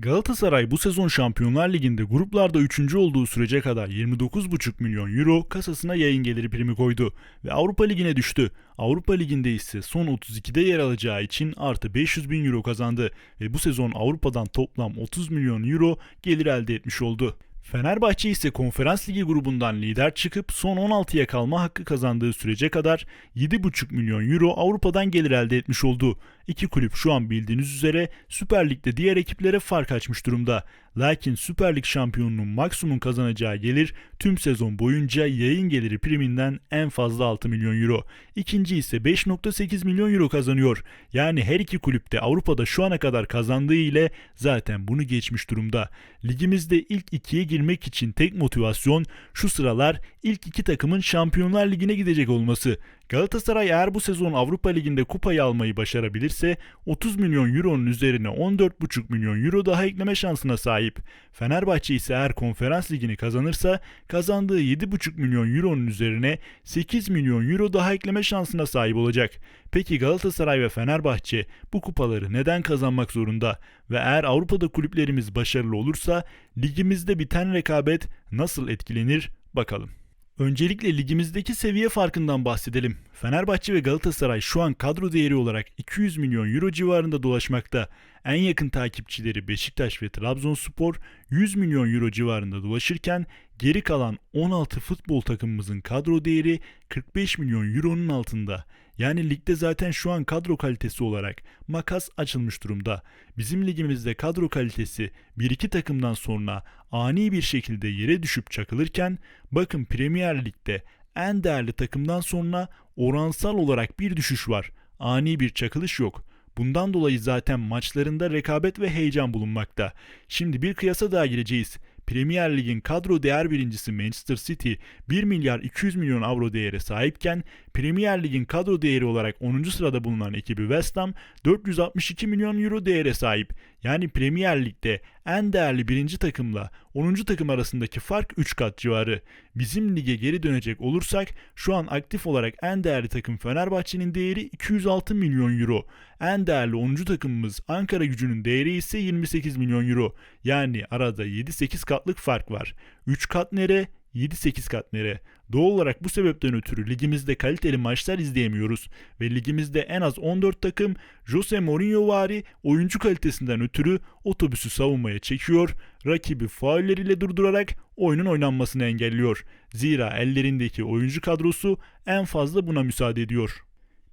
Galatasaray bu sezon Şampiyonlar Ligi'nde gruplarda 3. olduğu sürece kadar 29,5 milyon euro kasasına yayın geliri primi koydu ve Avrupa Ligi'ne düştü. Avrupa Ligi'nde ise son 32'de yer alacağı için artı 500 bin euro kazandı ve bu sezon Avrupa'dan toplam 30 milyon euro gelir elde etmiş oldu. Fenerbahçe ise Konferans Ligi grubundan lider çıkıp son 16'ya kalma hakkı kazandığı sürece kadar 7,5 milyon euro Avrupa'dan gelir elde etmiş oldu. İki kulüp şu an bildiğiniz üzere Süper Lig'de diğer ekiplere fark açmış durumda. Lakin Süper Lig şampiyonunun maksimum kazanacağı gelir tüm sezon boyunca yayın geliri priminden en fazla 6 milyon euro. İkinci ise 5.8 milyon euro kazanıyor. Yani her iki kulüp de Avrupa'da şu ana kadar kazandığı ile zaten bunu geçmiş durumda. Ligimizde ilk ikiye girmek için tek motivasyon şu sıralar ilk iki takımın Şampiyonlar Ligi'ne gidecek olması. Galatasaray eğer bu sezon Avrupa Ligi'nde kupayı almayı başarabilirse 30 milyon euronun üzerine 14,5 milyon euro daha ekleme şansına sahip. Fenerbahçe ise eğer konferans ligini kazanırsa kazandığı 7,5 milyon euronun üzerine 8 milyon euro daha ekleme şansına sahip olacak. Peki Galatasaray ve Fenerbahçe bu kupaları neden kazanmak zorunda? Ve eğer Avrupa'da kulüplerimiz başarılı olursa ligimizde biten rekabet nasıl etkilenir bakalım. Öncelikle ligimizdeki seviye farkından bahsedelim. Fenerbahçe ve Galatasaray şu an kadro değeri olarak 200 milyon euro civarında dolaşmakta. En yakın takipçileri Beşiktaş ve Trabzonspor 100 milyon euro civarında dolaşırken geri kalan 16 futbol takımımızın kadro değeri 45 milyon euronun altında. Yani ligde zaten şu an kadro kalitesi olarak makas açılmış durumda. Bizim ligimizde kadro kalitesi 1-2 takımdan sonra ani bir şekilde yere düşüp çakılırken bakın Premier Lig'de en değerli takımdan sonra oransal olarak bir düşüş var. Ani bir çakılış yok. Bundan dolayı zaten maçlarında rekabet ve heyecan bulunmakta. Şimdi bir kıyasa daha gireceğiz. Premier Lig'in kadro değer birincisi Manchester City 1 milyar 200 milyon avro değere sahipken Premier Lig'in kadro değeri olarak 10. sırada bulunan ekibi West Ham 462 milyon euro değere sahip. Yani Premier Lig'de en değerli birinci takımla 10. takım arasındaki fark 3 kat civarı. Bizim lige geri dönecek olursak şu an aktif olarak en değerli takım Fenerbahçe'nin değeri 206 milyon euro. En değerli 10. takımımız Ankara gücünün değeri ise 28 milyon euro. Yani arada 7-8 katlık fark var. 3 kat nere? 7-8 kat nere? Doğal olarak bu sebepten ötürü ligimizde kaliteli maçlar izleyemiyoruz ve ligimizde en az 14 takım Jose Mourinho vari oyuncu kalitesinden ötürü otobüsü savunmaya çekiyor, rakibi faulleriyle durdurarak oyunun oynanmasını engelliyor. Zira ellerindeki oyuncu kadrosu en fazla buna müsaade ediyor.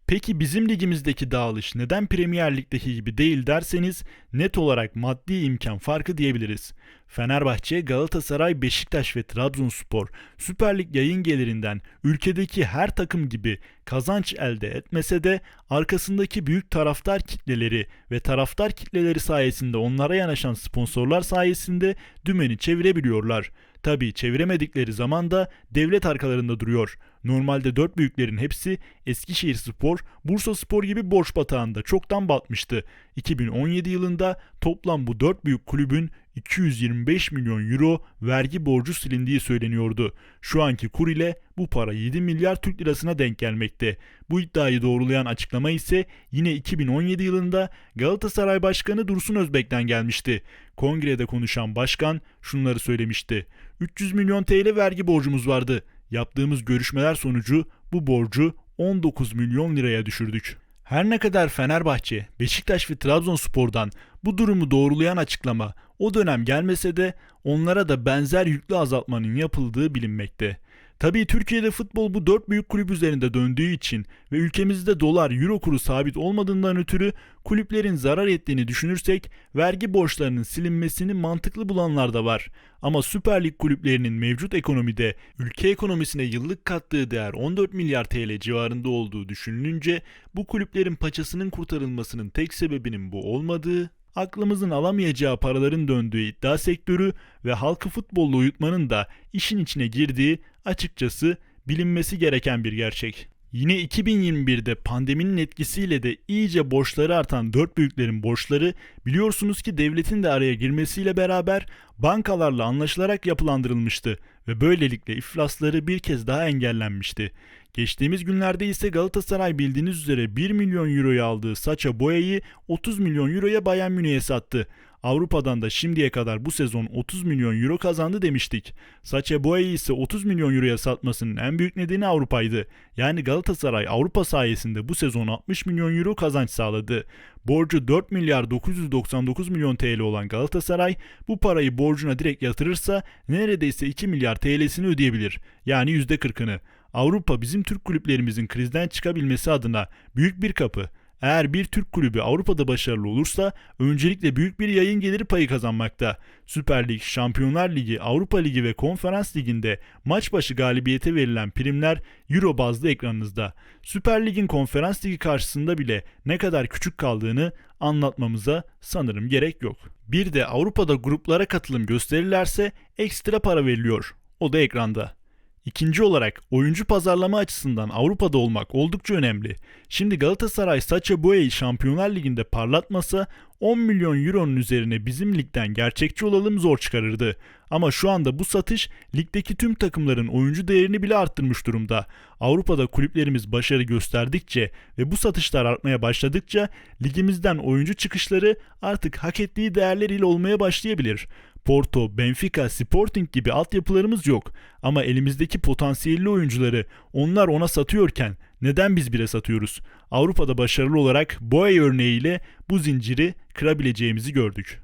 Peki bizim ligimizdeki dağılış neden Premier Lig'deki gibi değil derseniz net olarak maddi imkan farkı diyebiliriz. Fenerbahçe, Galatasaray, Beşiktaş ve Trabzonspor Süper Lig yayın gelirinden ülkedeki her takım gibi kazanç elde etmese de arkasındaki büyük taraftar kitleleri ve taraftar kitleleri sayesinde onlara yanaşan sponsorlar sayesinde dümeni çevirebiliyorlar. Tabii çeviremedikleri zaman da devlet arkalarında duruyor. Normalde dört büyüklerin hepsi Eskişehir Spor, Bursa Spor gibi borç batağında çoktan batmıştı. 2017 yılında toplam bu dört büyük kulübün 225 milyon euro vergi borcu silindiği söyleniyordu. Şu anki kur ile bu para 7 milyar Türk lirasına denk gelmekte. Bu iddiayı doğrulayan açıklama ise yine 2017 yılında Galatasaray Başkanı Dursun Özbek'ten gelmişti. Kongrede konuşan başkan şunları söylemişti. 300 milyon TL vergi borcumuz vardı. Yaptığımız görüşmeler sonucu bu borcu 19 milyon liraya düşürdük. Her ne kadar Fenerbahçe, Beşiktaş ve Trabzonspor'dan bu durumu doğrulayan açıklama o dönem gelmese de onlara da benzer yüklü azaltmanın yapıldığı bilinmekte. Tabii Türkiye'de futbol bu dört büyük kulüp üzerinde döndüğü için ve ülkemizde dolar euro kuru sabit olmadığından ötürü kulüplerin zarar ettiğini düşünürsek vergi borçlarının silinmesini mantıklı bulanlar da var. Ama Süper Lig kulüplerinin mevcut ekonomide ülke ekonomisine yıllık kattığı değer 14 milyar TL civarında olduğu düşünülünce bu kulüplerin paçasının kurtarılmasının tek sebebinin bu olmadığı aklımızın alamayacağı paraların döndüğü iddia sektörü ve halkı futbolla uyutmanın da işin içine girdiği açıkçası bilinmesi gereken bir gerçek. Yine 2021'de pandeminin etkisiyle de iyice borçları artan dört büyüklerin borçları biliyorsunuz ki devletin de araya girmesiyle beraber bankalarla anlaşılarak yapılandırılmıştı ve böylelikle iflasları bir kez daha engellenmişti. Geçtiğimiz günlerde ise Galatasaray bildiğiniz üzere 1 milyon euroya aldığı Saça Boya'yı 30 milyon euroya Bayern Münih'e sattı. Avrupa'dan da şimdiye kadar bu sezon 30 milyon euro kazandı demiştik. Sacha Boey'i ise 30 milyon euroya satmasının en büyük nedeni Avrupa'ydı. Yani Galatasaray Avrupa sayesinde bu sezon 60 milyon euro kazanç sağladı. Borcu 4 milyar 999 milyon TL olan Galatasaray bu parayı borcuna direkt yatırırsa neredeyse 2 milyar TL'sini ödeyebilir. Yani %40'ını. Avrupa bizim Türk kulüplerimizin krizden çıkabilmesi adına büyük bir kapı. Eğer bir Türk kulübü Avrupa'da başarılı olursa öncelikle büyük bir yayın geliri payı kazanmakta. Süper Lig, Şampiyonlar Ligi, Avrupa Ligi ve Konferans Ligi'nde maç başı galibiyete verilen primler Euro bazlı ekranınızda. Süper Lig'in Konferans Ligi karşısında bile ne kadar küçük kaldığını anlatmamıza sanırım gerek yok. Bir de Avrupa'da gruplara katılım gösterirlerse ekstra para veriliyor. O da ekranda. İkinci olarak oyuncu pazarlama açısından Avrupa'da olmak oldukça önemli. Şimdi Galatasaray Sacha Boey'i Şampiyonlar Ligi'nde parlatmasa 10 milyon euronun üzerine bizim ligden gerçekçi olalım zor çıkarırdı. Ama şu anda bu satış ligdeki tüm takımların oyuncu değerini bile arttırmış durumda. Avrupa'da kulüplerimiz başarı gösterdikçe ve bu satışlar artmaya başladıkça ligimizden oyuncu çıkışları artık hak ettiği değerler ile olmaya başlayabilir. Porto, Benfica, Sporting gibi altyapılarımız yok. Ama elimizdeki potansiyelli oyuncuları onlar ona satıyorken neden biz bile satıyoruz? Avrupa'da başarılı olarak Boey örneğiyle bu zinciri kırabileceğimizi gördük.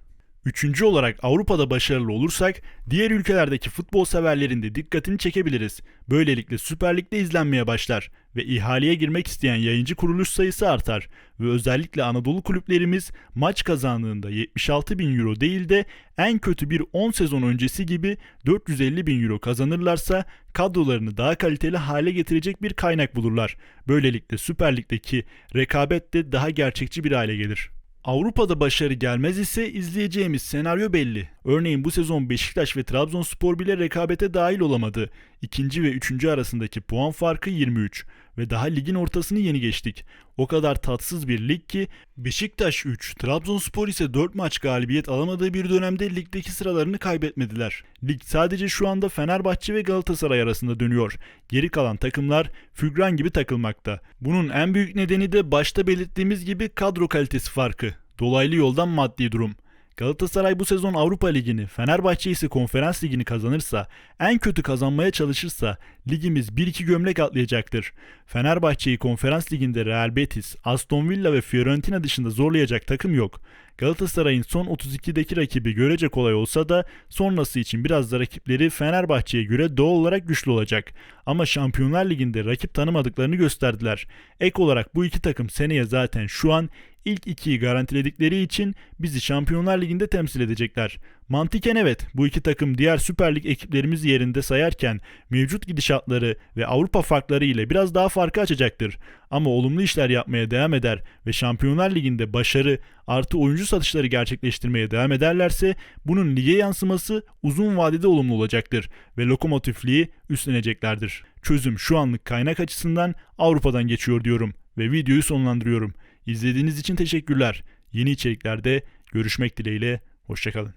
Üçüncü olarak Avrupa'da başarılı olursak diğer ülkelerdeki futbol severlerin de dikkatini çekebiliriz. Böylelikle Süper Lig'de izlenmeye başlar ve ihaleye girmek isteyen yayıncı kuruluş sayısı artar ve özellikle Anadolu kulüplerimiz maç kazandığında 76 bin euro değil de en kötü bir 10 sezon öncesi gibi 450 bin euro kazanırlarsa kadrolarını daha kaliteli hale getirecek bir kaynak bulurlar. Böylelikle Süper Lig'deki rekabet de daha gerçekçi bir hale gelir. Avrupa'da başarı gelmez ise izleyeceğimiz senaryo belli. Örneğin bu sezon Beşiktaş ve Trabzonspor bile rekabete dahil olamadı. İkinci ve üçüncü arasındaki puan farkı 23 ve daha ligin ortasını yeni geçtik. O kadar tatsız bir lig ki Beşiktaş 3, Trabzonspor ise 4 maç galibiyet alamadığı bir dönemde ligdeki sıralarını kaybetmediler. Lig sadece şu anda Fenerbahçe ve Galatasaray arasında dönüyor. Geri kalan takımlar fügran gibi takılmakta. Bunun en büyük nedeni de başta belirttiğimiz gibi kadro kalitesi farkı. Dolaylı yoldan maddi durum. Galatasaray bu sezon Avrupa Ligi'ni, Fenerbahçe ise Konferans Ligi'ni kazanırsa, en kötü kazanmaya çalışırsa ligimiz 1-2 gömlek atlayacaktır. Fenerbahçe'yi Konferans Ligi'nde Real Betis, Aston Villa ve Fiorentina dışında zorlayacak takım yok. Galatasaray'ın son 32'deki rakibi görece kolay olsa da sonrası için biraz da rakipleri Fenerbahçe'ye göre doğal olarak güçlü olacak. Ama Şampiyonlar Ligi'nde rakip tanımadıklarını gösterdiler. Ek olarak bu iki takım seneye zaten şu an ilk ikiyi garantiledikleri için bizi Şampiyonlar Ligi'nde temsil edecekler. Mantıken evet bu iki takım diğer Süper Lig ekiplerimiz yerinde sayarken mevcut gidişatları ve Avrupa farkları ile biraz daha farkı açacaktır. Ama olumlu işler yapmaya devam eder ve Şampiyonlar Ligi'nde başarı artı oyuncu satışları gerçekleştirmeye devam ederlerse bunun lige yansıması uzun vadede olumlu olacaktır ve lokomotifliği üstleneceklerdir. Çözüm şu anlık kaynak açısından Avrupa'dan geçiyor diyorum ve videoyu sonlandırıyorum. İzlediğiniz için teşekkürler. Yeni içeriklerde görüşmek dileğiyle, hoşçakalın.